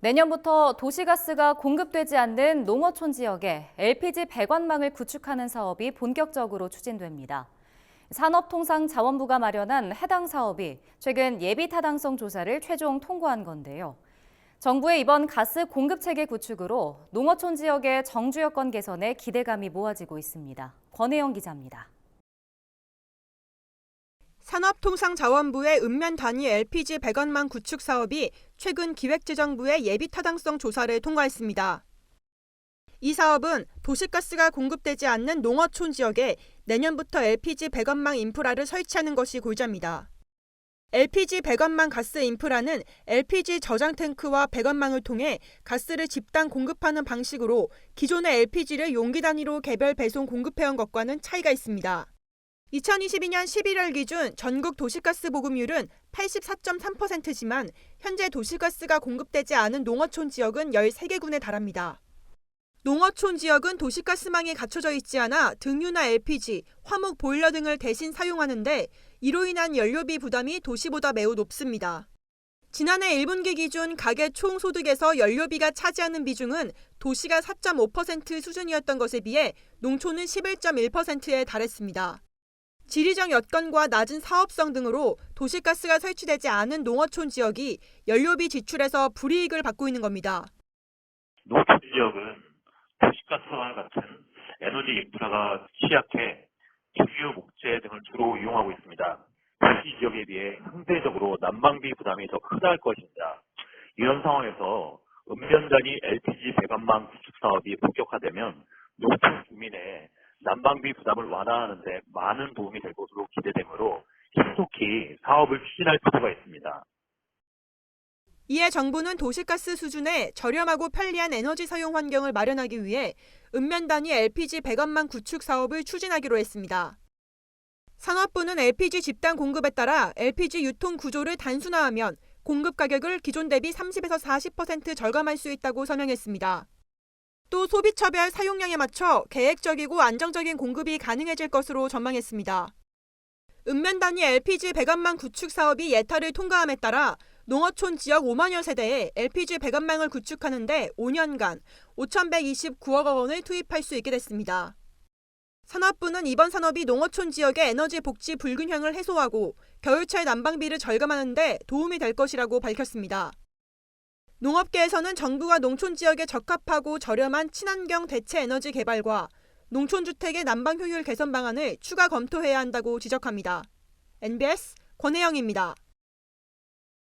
내년부터 도시가스가 공급되지 않는 농어촌 지역에 LPG 배관망을 구축하는 사업이 본격적으로 추진됩니다. 산업통상자원부가 마련한 해당 사업이 최근 예비 타당성 조사를 최종 통과한 건데요. 정부의 이번 가스 공급 체계 구축으로 농어촌 지역의 정주 여건 개선에 기대감이 모아지고 있습니다. 권혜영 기자입니다. 산업통상자원부의 읍면 단위 LPG 배관망 구축 사업이 최근 기획재정부의 예비 타당성 조사를 통과했습니다. 이 사업은 도시가스가 공급되지 않는 농어촌 지역에 내년부터 LPG 배관망 인프라를 설치하는 것이 골자입니다. LPG 배관망 가스 인프라는 LPG 저장 탱크와 배관망을 통해 가스를 집단 공급하는 방식으로 기존의 LPG를 용기 단위로 개별 배송 공급해온 것과는 차이가 있습니다. 2022년 11월 기준 전국 도시가스 보급률은 84.3%지만 현재 도시가스가 공급되지 않은 농어촌 지역은 13개군에 달합니다. 농어촌 지역은 도시가스망이 갖춰져 있지 않아 등유나 LPG, 화목 보일러 등을 대신 사용하는데 이로 인한 연료비 부담이 도시보다 매우 높습니다. 지난해 1분기 기준 가계 총 소득에서 연료비가 차지하는 비중은 도시가 4.5% 수준이었던 것에 비해 농촌은 11.1%에 달했습니다. 지리적 여건과 낮은 사업성 등으로 도시가스가 설치되지 않은 농어촌 지역이 연료비 지출에서 불이익을 받고 있는 겁니다. 농촌 지역은 도시가스와 같은 에너지 인프라가 취약해 주유 목재 등을 주로 이용하고 있습니다. 도시 지역에 비해 상대적으로 난방비 부담이 더 크다 할 것입니다. 이런 상황에서 읍면 단위 LPG 배관망 구축 사업이 본격화되면 농촌 주민의 난방비 부담을 완화하는 데 많은 도움이 될 것으로 기대되므로 신속히 사업을 추진할 필요가 있습니다. 이에 정부는 도시가스 수준의 저렴하고 편리한 에너지 사용 환경을 마련하기 위해 읍면 단위 LPG 배관망 구축 사업을 추진하기로 했습니다. 산업부는 LPG 집단 공급에 따라 LPG 유통 구조를 단순화하면 공급 가격을 기존 대비 30에서 40% 절감할 수 있다고 설명했습니다. 또 소비처별 사용량에 맞춰 계획적이고 안정적인 공급이 가능해질 것으로 전망했습니다. 읍면 단위 LPG 배관망 구축 사업이 예타를 통과함에 따라 농어촌 지역 5만여 세대에 LPG 배관망을 구축하는데 5년간 5,129억 원을 투입할 수 있게 됐습니다. 산업부는 이번 산업이 농어촌 지역의 에너지 복지 불균형을 해소하고 겨울철 난방비를 절감하는 데 도움이 될 것이라고 밝혔습니다. 농업계에서는 정부가 농촌 지역에 적합하고 저렴한 친환경 대체 에너지 개발과 농촌 주택의 난방 효율 개선 방안을 추가 검토해야 한다고 지적합니다. NBS 권혜영입니다.